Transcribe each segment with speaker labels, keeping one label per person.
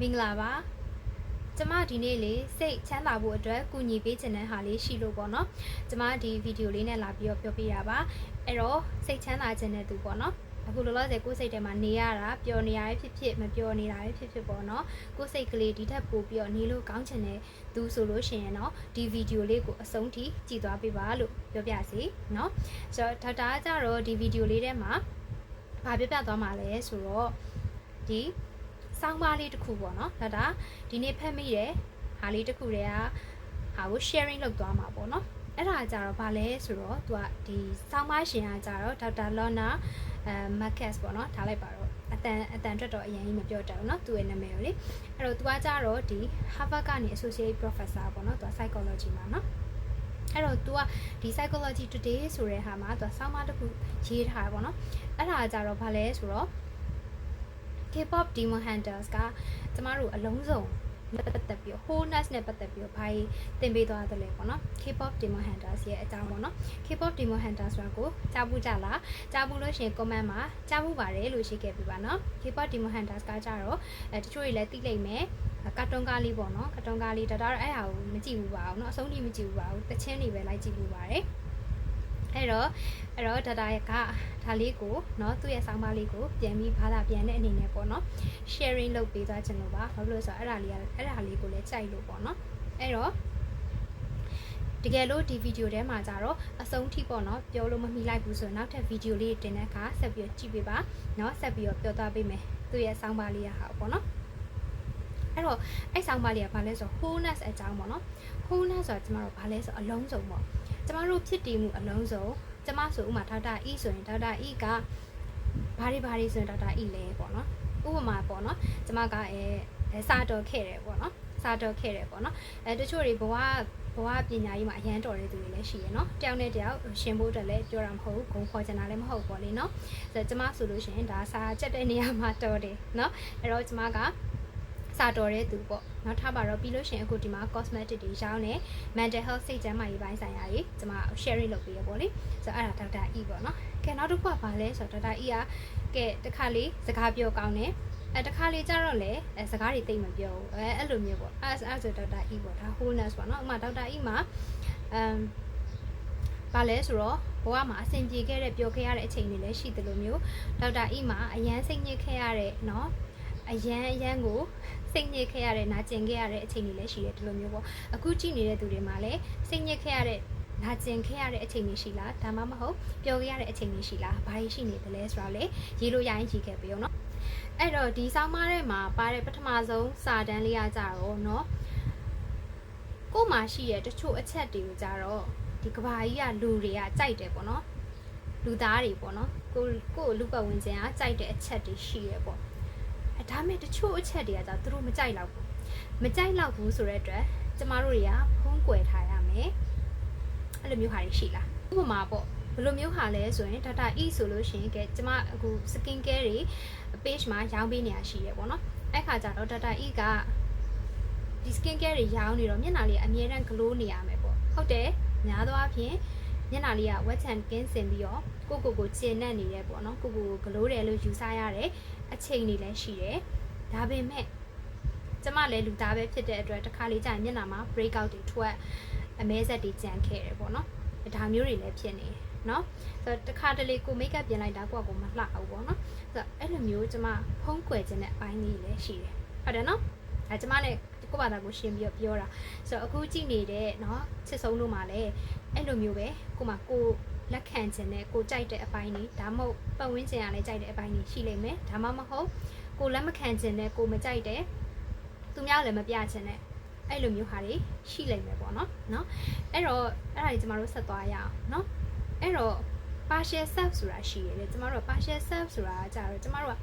Speaker 1: မင်္ဂလာပါကျမဒီနေ့လေစိတ်ချမ်းသာဖို့အတွက်ကူညီပေးချင်တဲ့ဟာလေးရှိလို့ပေါ့နော်ကျမဒီဗီဒီယိုလေးနဲ့လာပြီးတော့ပြောပြရပါအဲ့တော့စိတ်ချမ်းသာခြင်းတဲ့သူပေါ့နော်အခုလောလောဆယ်ကိုယ်စိတ်ထဲမှာနေရတာပျော်နေရဖြစ်ဖြစ်မပျော်နေတာဖြစ်ဖြစ်ပေါ့နော်ကိုယ်စိတ်ကလေးဒီထက်ပိုပြီးတော့နေလို့ကောင်းချင်တဲ့သူဆိုလို့ရှိရင်တော့ဒီဗီဒီယိုလေးကိုအဆုံးထိကြည့်သွားပေးပါလို့ပြောပြစီနော်ဆိုတော့ဒေါက်တာကတော့ဒီဗီဒီယိုလေးထဲမှာဘာပြပြသွားမှာလဲဆိုတော့ဒီ စောင်းပါးလေးတစ်ခုပေါ့နော်ဒါဒါဒီနေ့ဖတ်မိတဲ့ဟာလေးတစ်ခုတည်းကဟာကို sharing လုပ်သွားမှာပေါ့နော်အဲ့ဒါကြတော့ဗာလဲဆိုတော့သူကဒီစောင်းပါးရှင်ကကြတော့ဒေါက်တာလော်နာအဲမက်ကတ်ပေါ့နော်ထားလိုက်ပါတော့အတန်အတန်အတွက်တော့အရင်ကြီးမပြောတတ်ဘူးเนาะသူ့ရဲ့နာမည်ကိုလေအဲ့တော့သူကကြတော့ဒီ Harvard ကနေ associate professor ပေါ့နော်သူက psychology မှာเนาะအဲ့တော့ तू ကဒီ psychology today ဆိုတဲ့ဟာမှာ तू ဆောင်းပါးတစ်ခုရေးထားတာပေါ့နော်အဲ့ဒါကြတော့ဗာလဲဆိုတော့ K-pop Demon Hunters ကကျမတို့အလုံးစုံနဲ့ပတ်သက်ပြီး wholeness နဲ့ပတ်သက်ပြီးဘာကြီးသင်ပေးသွားတယ်လဲပေါ့နော် K-pop Demon Hunters ရဲ့အကြောင်းပေါ့နော် K-pop Demon Hunters ဆိုတာကိုကြားဘူးကြလားကြားဘူးလို့ရှိရင် comment မှာကြားဘူးပါတယ်လို့ရှိခဲ့ပြပါနော် K-pop Demon Hunters ကကြတော့အဲတချို့တွေလည်းသိလိမ့်မယ်ကာတွန်းကားလေးပေါ့နော်ကာတွန်းကားလေးဒါတော့အဲ့ဟာကိုမကြည့်ဘူးပါဘူးเนาะအဆုံးထိမကြည့်ဘူးပါဘူးတချင်းတွေပဲလိုက်ကြည့်ဘူးပါတယ် အဲ့တော့အဲ့တော့ဒါတာကဒါလေးကိုเนาะသူ့ရဲ့ဆောင်းပါးလေးကိုပြန်ပြီးဘာသာပြန်တဲ့အနေနဲ့ပေါ့เนาะ sharing လုပ်ပေးသွားချင်လို့ပါဘာလို့လဲဆိုတော့အဲ့ဒါလေးကအဲ့ဒါလေးကိုလည်းကြိုက်လို့ပေါ့เนาะအဲ့တော့တကယ်လို့ဒီဗီဒီယိုထဲမှာကြတော့အဆုံးထိပေါ့နော်ပြောလို့မမိလိုက်ဘူးဆိုရင်နောက်ထပ်ဗီဒီယိုလေးတင်တဲ့အခါဆက်ပြီးကြည့်ပေးပါเนาะဆက်ပြီးတော့ပြောသွားပေးမယ်သူ့ရဲ့ဆောင်းပါးလေးရဟာပေါ့နော်အဲ့တော့အဲ့ဆောင်းပါးလေးကဘာလဲဆိုတော့ wholeness အကြောင်းပေါ့နော် wholeness ဆိုတာကျမတို့ဘာလဲဆိုအလုံးစုံပေါ့ ကျမတို့ဖြစ်တည်မှုအလုံးစုံကျမဆိုဥမာဒေါက်တာ E ဆိုရင်ဒေါက်တာ E ကဘာတွေဘာတွေဆိုရင်ဒေါက်တာ E လဲပေါ့နော်ဥပမာပေါ့နော်ကျမကအဲစာတော်ခဲ့တယ်ပေါ့နော်စာတော်ခဲ့တယ်ပေါ့နော်အဲတချို့တွေဘဝဘဝပညာရေးမှာအရန်တော်တဲ့သူတွေလည်းရှိရယ်နော်တယောက်နဲ့တယောက်ရှင်ဖို့အတွက်လည်းပြောတာမဟုတ်ဘူးဂုံခေါ်ချင်တာလည်းမဟုတ်ပေါ့လေနော်ဆိုတော့ကျမဆိုလို့ရှိရင်ဒါစာချက်တဲ့နေရာမှာတော်တယ်နော်အဲ့တော့ကျမက စာတော်တဲ့သူပေါ့နောက်ထားပါတော့ပြီးလို့ရှိရင်အခုဒီမှာ cosmetic တွေရောင်းနေ mental health စိတ်ကျန်းမာရေးပိုင်းဆိုင်ရာကြီးကျမ sharing လုပ်ပေးရပေါ့လေဆိုတော့အဲ့ဒါဒေါက်တာ E ပေါ့နော်ကဲနောက်တစ်ခုကဘာလဲဆိုတော့ဒေါက်တာ E ကကဲတစ်ခါလေးစကားပြောကောင်းတယ်အဲတခါလေကြတော့လေအဲစကားတွေတိတ်မပြောဘူးအဲအဲ့လိုမျိုးပေါ့အဲအဲ့ဆိုဒေါက်တာ E ပေါ့ဒါ wholeness ပေါ့နော်ဥမာဒေါက်တာ E မှာအမ်ဘာလဲဆိုတော့ဘဝမှာအဆင်ပြေခဲ့တဲ့ပျော်ခဲ့ရတဲ့အချိန်တွေလည်းရှိတယ်လို့မျိုးဒေါက်တာ E မှာအရန်စိတ်ညစ်ခဲ့ရတဲ့เนาะအရန်အရန်ကို စိတ်ညစ်ခဲ့ရတဲ့နာကျင်ခဲ့ရတဲ့အချိန်တွေလည်းရှိတယ်ဒီလိုမျိုးပေါ့အခုကြည့်နေတဲ့သူတွေမှာလည်းစိတ်ညစ်ခဲ့ရတဲ့နာကျင်ခဲ့ရတဲ့အချိန်တွေရှိလားဒါမှမဟုတ်ပျော်ခဲ့ရတဲ့အချိန်တွေရှိလားဘာတွေရှိနေတယ်လဲဆိုတော့လေရေးလို့ရရင်ရေးခဲ့ပြီရောเนาะအဲ့တော့ဒီဆောင်းပါးထဲမှာပါတဲ့ပထမဆုံးစာတန်းလေးကကြတော့เนาะကို့မှာရှိတဲ့တချို့အချက်တွေကိုကြတော့ဒီကဘာကြီးကလူတွေကကြိုက်တယ်ပေါ့နော်လူသားတွေပေါ့နော်ကိုကိုလူပတ်ဝန်းကျင်ကကြိုက်တဲ့အချက်တွေရှိရပေါ့ အဲဒါမဲ့တချို့အချက်တွေကကြသူတို့မကြိုက်တော့ဘူးမကြိုက်တော့ဘူးဆိုတဲ့အတွက်ကျမတို့တွေကဖုံးကွယ်ထားရမယ်အဲ့လိုမျိုးဟာတွေရှိလားဥပမာပေါ့ဘယ်လိုမျိုးဟာလဲဆိုရင် data e ဆိုလို့ရှိရင်ကဲကျမအခု skin care တွေ page မှာရောင်းပေးနေရရှိရပေါ့နော်အဲ့ခါကျတော့ data e ကဒီ skin care တွေရောင်းနေတော့မျက်နှာလေးအမြဲတမ်း glow နေရမယ်ပေါ့ဟုတ်တယ်များသောအားဖြင့်မျက်နှာလေးကဝက်ချန်ကင်းစင်ပြီးတော့ကိုကိုကိုကျင်နဲ့နေတယ်ပေါ့နော်ကိုကိုကို glow တယ်လို့ယူဆရတဲ့ အချိန်တွေလည်းရှိတယ်ဒါပေမဲ့ကျမလည်းလူသားပဲဖြစ်တဲ့အတွက်တစ်ခါလေကြာရင်မျက်နှာမှာ break out တွေထွက်အမဲဆက်တွေကြံခဲ့တယ်ပေါ့နော်ဒါမျိုးတွေလည်းဖြစ်နေတယ်နော်ဆိုတော့တခါတလေကိုမိတ်ကပ်ပြင်လိုက်တာကိုကကိုမလှအောင်ပေါ့နော်ဆိုတော့အဲ့လိုမျိုးကျမဖုံးကွယ်ခြင်းတဲ့အပိုင်းလေးလည်းရှိတယ်ဟုတ်တယ်နော်အဲကျမနဲ့ ကိုယ့်ဘာသာကိုရှင်းပြီးတော့ပြောတာဆိုတော့အခုကြည့်နေတဲ့เนาะချစ်ဆုံးတို့မှာလည်းအဲ့လိုမျိုးပဲကိုမကိုလက်ခံခြင်းနဲ့ကိုကြိုက်တဲ့အပိုင်းတွေဒါမှမဟုတ်ပတ်ဝန်းကျင်ကလည်းကြိုက်တဲ့အပိုင်းတွေရှိလိမ့်မယ်ဒါမှမဟုတ်ကိုလက်မခံခြင်းနဲ့ကိုမကြိုက်တဲ့သူများလည်းမပြခြင်းနဲ့အဲ့လိုမျိုးဟာတွေရှိလိမ့်မယ်ပေါ့နော်เนาะအဲ့တော့အဲ့ဒါကြီးကျမတို့ဆက်သွားရအောင်เนาะအဲ့တော့ partial self ဆိုတာရှိရတယ်ကျမတို့က partial self ဆိုတာကကြတော့ကျမတို့က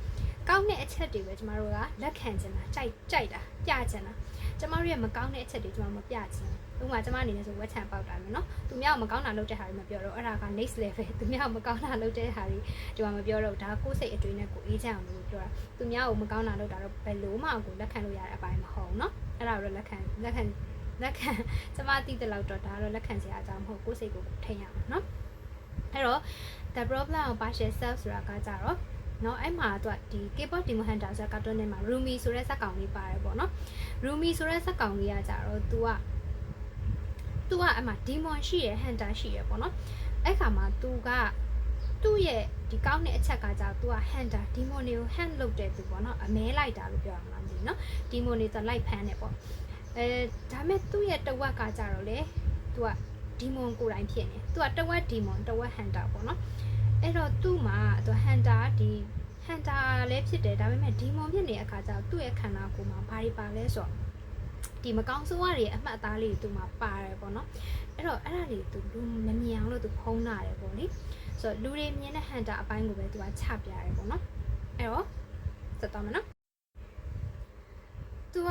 Speaker 1: ကောင်းတဲ့အချက်တွေပဲကျမတို့ကလက်ခံချင်တာကြိုက်ကြိုက်တာပြချင်တာ ကျမတို့ရဲ့မကောင်းတဲ့အချက်တွေကျမမပြချင်ဘူးဥပမာကျမအနေနဲ့ဆိုဝက်ချန်ပေါက်တာမျိုးเนาะသူများမကောင်းတာလုပ်တဲ့ဟာတွေမပြောတော့အဲ့ဒါက next level သူများမကောင်းတာလုပ်တဲ့ဟာတွေဒီမှာမပြောတော့ဒါကိုယ်စိတ်အတွင်းနဲ့ကိုအေးချမ်းအောင်လို့ပြောတာသူများကိုမကောင်းတာလုပ်တာတော့ဘယ်လို့မှကိုလက်ခံလို့ရတဲ့အပိုင်းမဟုတ်เนาะအဲ့ဒါတော့လက်ခံလက်ခံလက်ခံကျမသိတဲ့လောက်တော့ဒါတော့လက်ခံစရာအကြောင်းမဟုတ်ကိုယ်စိတ်ကိုထိန်ရမှာเนาะအဲ့တော့ the problem of partial self ဆိုတာကကြတော့ เนาะအဲ့မှာသူကဒီ K-pop Demon Hunter ဆိုတဲ့ကာတွန်းထဲမှာ Rumi ဆိုတဲ့ဇာတ်ကောင်လေးပါတယ်ပေါ့နော် Rumi ဆိုတဲ့ဇာတ်ကောင်လေးကကြတော့ तू က तू ကအဲ့မှာ Demon ရှိရယ် Hunter ရှိရယ်ပေါ့နော်အဲ့ခါမှာ तू ကသူ့ရဲ့ဒီကောင်းတဲ့အချက်ကကြတော့ तू က Hunter Demon တွေကို hand လုပ်တဲ့သူပေါ့နော်အမဲလိုက်တာလို့ပြောရမှာမသိဘူးเนาะ Demon တွေဆိုလိုက်ဖမ်းတယ်ပေါ့အဲဒါမဲ့သူ့ရဲ့တဝက်ကကြတော့လေ तू က Demon ကိုယ်တိုင်ဖြစ်နေ။ तू ကတဝက် Demon တဝက် Hunter ပေါ့နော်။ အဲ့တော့သူ့မှာသူ Hunter ဒီ Hunter လည်းဖြစ်တယ်ဒါပေမဲ့ Demon ဖြစ်နေတဲ့အခါကျတော့သူ့ရဲ့ခန္ဓာကိုယ်မှာဘာတွေပါလဲဆိုတော့ဒီမကောင်းဆိုးရတွေအမှတ်အသားလေးတွေသူ့မှာပါတယ်ပေါ့နော်။အဲ့တော့အဲ့ဒါတွေသူလူမမြင်အောင်လို့သူဖုံးလာတယ်ပေါ့လေ။ဆိုတော့လူတွေမြင်တဲ့ Hunter အပိုင်းကိုပဲသူကချပြရတယ်ပေါ့နော်။အဲ့တော့စတော့မယ်နော်။ तू က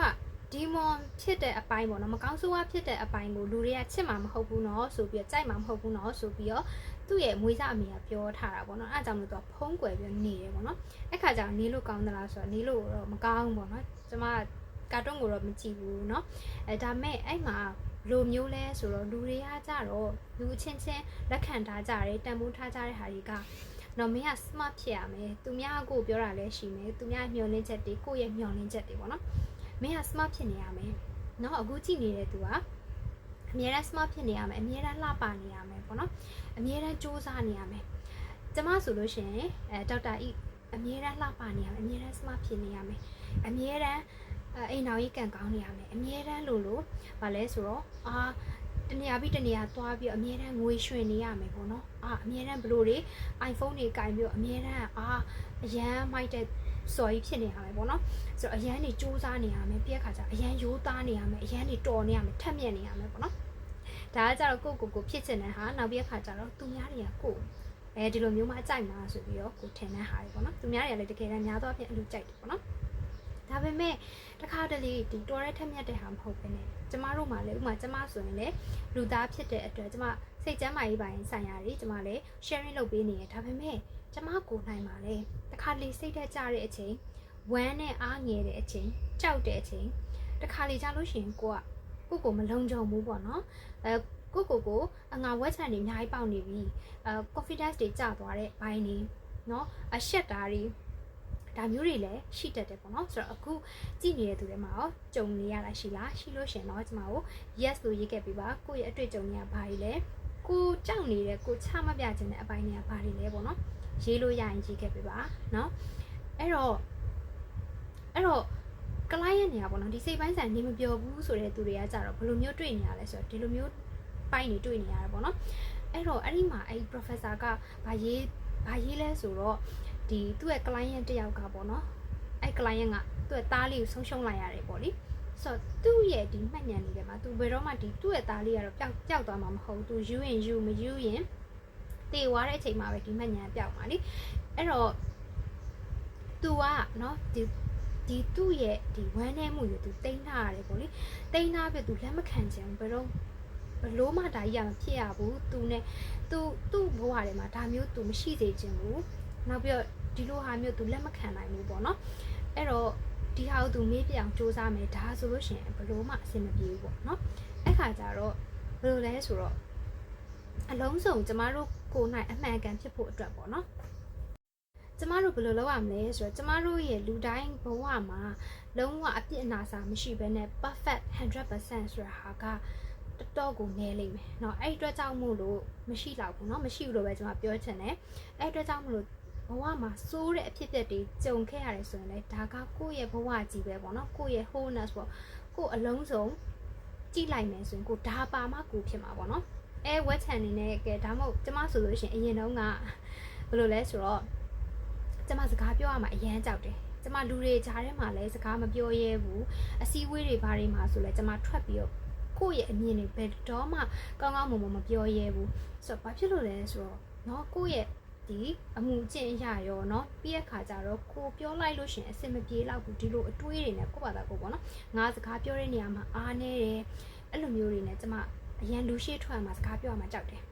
Speaker 1: ဒီမွန်ဖြစ်တဲ့အပိုင်းပေါ့နော်မကောင်းဆိုးဝါးဖြစ်တဲ့အပိုင်းကိုလူတွေကချစ်မှာမဟုတ်ဘူးเนาะဆိုပြီးတော့ကြိုက်မှာမဟုတ်ဘူးเนาะဆိုပြီးတော့သူ့ရဲ့မွေးစားအမေကပြောထားတာပေါ့နော်အဲအကြောင့်လို့သူကဖုံးကွယ်ပြီးနေတယ်ပေါ့နော်အဲ့ခါကျတော့နေလို့ကောင်းသလားဆိုတော့နေလို့တော့မကောင်းဘူးပေါ့နော်ကျမကာတွန်းကိုတော့မကြည့်ဘူးเนาะအဲဒါမဲ့အဲ့မှာလိုမျိုးလဲဆိုတော့လူတွေကကြတော့လူချင်းချင်းလက်ခံထားကြတယ်တန်ဖိုးထားကြတဲ့ဟာတွေကနော်မင်းက smart ဖြစ်ရမယ်သူများကိုပြောတာလည်းရှိမယ်သူများမျှော်လင့်ချက်တွေကိုယ့်ရဲ့မျှော်လင့်ချက်တွေပေါ့နော် မင်းက smart ဖြစ်နေရမယ်เนาะအခုကြည့်နေတဲ့သူကအများအား smart ဖြစ်နေရမယ်အများအားလှပနေရမယ်ပေါ့နော်အများအားစူးစမ်းနေရမယ်ကျမဆိုလို့ရှိရင်အဲဒေါက်တာဤအများအားလှပနေရမယ်အများအား smart ဖြစ်နေရမယ်အများအားအိမ်တော်ကြီးကန်ကောင်းနေရမယ်အမြဲတမ်းလို့လို့ဗာလဲဆိုတော့အာတနေရာပြီးတနေရာသွားပြီးအမြဲတမ်းငွေရွှင်နေရမယ်ပေါ့နော်အာအမြဲတမ်းဘလို့တွေ iPhone တွေကင်ပြီးအမြဲတမ်းအာအရန်မိုက်တဲ့ စော်ကြီးဖြစ်နေရမယ်ပေါ့နော်ဆိုတော့အရန်နေစူးစမ်းနေရမယ်ပြည့်ခါကျအရန်ရိုးသားနေရမယ်အရန်နေတော်နေရမယ်ထက်မြက်နေရမယ်ပေါ့နော်ဒါကကြတော့ကိုကိုကိုဖြစ်ချင်တဲ့ဟာနောက်ပြည့်ခါကျတော့သူများတွေကကိုအဲဒီလိုမျိုးမှအကြိုက်မှာဆိုပြီးတော့ကိုထင်တဲ့ဟာတွေပေါ့နော်သူများတွေကလည်းတကယ်တမ်းများသောအားဖြင့်အလိုကြိုက်တယ်ပေါ့နော်ဒါပေမဲ့တခါတလေဒီတော်ရဲထက်မြက်တဲ့ဟာမဟုတ်ဘဲနဲ့ကျမတို့မှလည်းဥမာကျမဆိုရင်လည်းလူသားဖြစ်တဲ့အတွက်ကျမစိတ်ကျမ်းမာရေးပိုင်းဆိုင်ရာတွေကျမလည်း sharing လုပ်ပေးနေရဒါပေမဲ့ ကျမကိုနိုင်ပါတယ်တခါလေစိတ်သက်ကြတဲ့အချိန်ဝမ်းနဲ့အားငယ်တဲ့အချိန်ကြောက်တဲ့အချိန်တခါလေကြလို့ရှိရင်ကိုကကိုကိုမလုံခြုံဘူးပေါ့နော်အဲကိုကိုကိုအငါဝက်ချန်တွေအများကြီးပေါက်နေပြီအဲ confidence တွေကျသွားတဲ့ဘိုင်းနေနော်အဆက်တာတွေဒါမျိုးတွေလည်းရှိတတ်တယ်ပေါ့နော်ဆိုတော့အခုကြည့်နေတဲ့သူတွေမှာရောကြုံနေရတာရှိလားရှိလို့ရှင်တော့ကျမတို့ yes လို့ရေးခဲ့ပြီးပါကိုယ့်ရဲ့အတွေ့အကြုံတွေကဘာတွေလဲကိုကြောက်နေတဲ့ကိုချမပြခြင်းတဲ့အပိုင်းတွေကဘာတွေလဲပေါ့နော် ရေးလို့ရရင်ရေးခဲ့ပေးပါเนาะအဲ့တော့အဲ့တော့ client နေရပေါ့နော်ဒီစိတ်ပိုင်းဆိုင်နေမပြောဘူးဆိုတဲ့သူတွေကကြတော့ဘယ်လိုမျိုးတွေ့နေရလဲဆိုတော့ဒီလိုမျိုးပိုင်းနေတွေ့နေရတယ်ပေါ့နော်အဲ့တော့အဲ့ဒီမှာအဲ့ professor ကဘာရေးဘာရေးလဲဆိုတော့ဒီသူ့ရဲ့ client တယောက်ကပေါ့နော်အဲ့ client ကသူ့ရဲ့သားလေးကိုဆုံးရှုံးလိုက်ရတယ်ပေါ့လေဆိုတော့သူ့ရဲ့ဒီမှတ်ဉာဏ်တွေထဲမှာသူဘယ်တော့မှဒီသူ့ရဲ့သားလေးကတော့ပျောက်ပျောက်သွားမှာမဟုတ်သူယူရင်ယူမယူရင် တေဝါတဲ့အချိန်မှာပဲဒီမှတ်ဉာဏ်ပျောက်မှာလေအဲ့တော့သူကနော်ဒီဒီသူ့ရဲ့ဒီဝမ်းနေမှုကိုသူတိန်းထားရတယ်ပေါ့လေတိန်းထားပြီးသူလက်မခံချင်ဘူးဘယ်တော့ဘလို့မှဒါကြီးရမဖြစ်ရဘူးသူနဲ့သူသူ့ဘဝထဲမှာဒါမျိုးသူမရှိစေချင်ဘူးနောက်ပြီးတော့ဒီလိုဟာမျိုးသူလက်မခံနိုင်ဘူးပေါ့နော်အဲ့တော့ဒီဟာကိုသူမေးပြအောင်စူးစမ်းမယ်ဒါဆိုလို့ရှိရင်ဘလို့မှအဆင်မပြေဘူးပေါ့နော်အဲ့ခါကျတော့ဘယ်လိုလဲဆိုတော့အလုံးစုံကျမတို့ ကိုယ်နိုင်အမှန်ကန်ဖြစ်ဖို့အတွက်ပေါ့နော်ကျမတို့ဘယ်လိုလုပ်ရမလဲဆိုတော့ကျမတို့ရဲ့လူတိုင်းဘဝမှာလုံးဝအပြစ်အနာစာမရှိဘဲနဲ့ perfect 100%ဆိုတာဟာကတော်တော်ကိုနည်းလိမ့်မယ်เนาะအဲ့အတွက်ကြောင့်မို့လို့မရှိတော့ဘူးเนาะမရှိဘူးလို့ပဲကျွန်မပြောချင်တယ်အဲ့အတွက်ကြောင့်မို့လို့ဘဝမှာစိုးတဲ့အဖြစ်အပျက်တွေကြုံခဲ့ရတယ်ဆိုရင်လည်းဒါကကိုယ့်ရဲ့ဘဝကြီးပဲပေါ့နော်ကိုယ့်ရဲ့ wholeness ပေါ့ကိုယ်အလုံးစုံကြည့်လိုက်မယ်ဆိုရင်ကိုဒါပါမှကိုဖြစ်မှာပေါ့နော် အဲ web channel နေနဲ့ကဲဒါမှမဟုတ်ကျမဆိုလို့ရှိရင်အရင်တုန်းကဘယ်လိုလဲဆိုတော့ကျမစကားပြောရမှာအရန်ကြောက်တယ်ကျမလူတွေကြားထဲမှာလည်းစကားမပြောရဲဘူးအစည်းအဝေးတွေဘာတွေမှာဆိုလဲကျမထွက်ပြီးတော့ကိုယ့်ရဲ့အမြင်တွေဘယ်တော့မှကောင်းကောင်းမွန်မွန်မပြောရဲဘူးဆိုတော့ဘာဖြစ်လို့လဲဆိုတော့เนาะကိုယ့်ရဲ့ဒီအမှုကျင့်ရရောเนาะပြီးရခါကြတော့ကိုပြောလိုက်လို့ရှင်အဆင်မပြေတော့ဘူးဒီလိုအတွေးတွေနဲ့ကိုယ့်ဘာသာကိုပေါ့နော်ငါစကားပြောတဲ့နေရာမှာအားနေတယ်အဲ့လိုမျိုးတွေနဲ့ကျမ အရန်လူရှိထွက်မှာစကားပြောရမှာကြောက်တယ်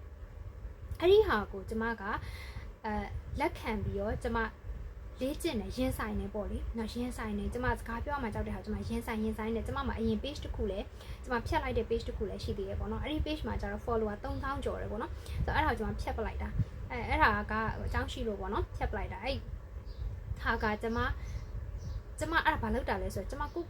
Speaker 1: အဲ့ဒီဟာကိုကျမကအဲလက်ခံပြီးတော့ကျမလေးကျင့်နေရင်ဆိုင်နေပေါ့လေနော်ရင်ဆိုင်နေကျမစကားပြောမှကြောက်တဲ့ဟာကျမရင်ဆိုင်ရင်ဆိုင်နေကျမမှာအရင် page တစ်ခုလည်းကျမဖြတ်လိုက်တဲ့ page တစ်ခုလည်းရှိသေးတယ်ပေါ့နော်အဲ့ဒီ page မှာကျတော့ follower 3000ကျော်တယ်ပေါ့နော်ဆိုတော့အဲ့ဒါကိုကျမဖြတ်ပလိုက်တာအဲအဲ့ဒါကအကြောင်းရှိလို့ပေါ့နော်ဖြတ်ပလိုက်တာအဲ့ဟာကကျမကျမအဲ့ဒါဘာလုပ်တာလဲဆိုတော့ကျမကို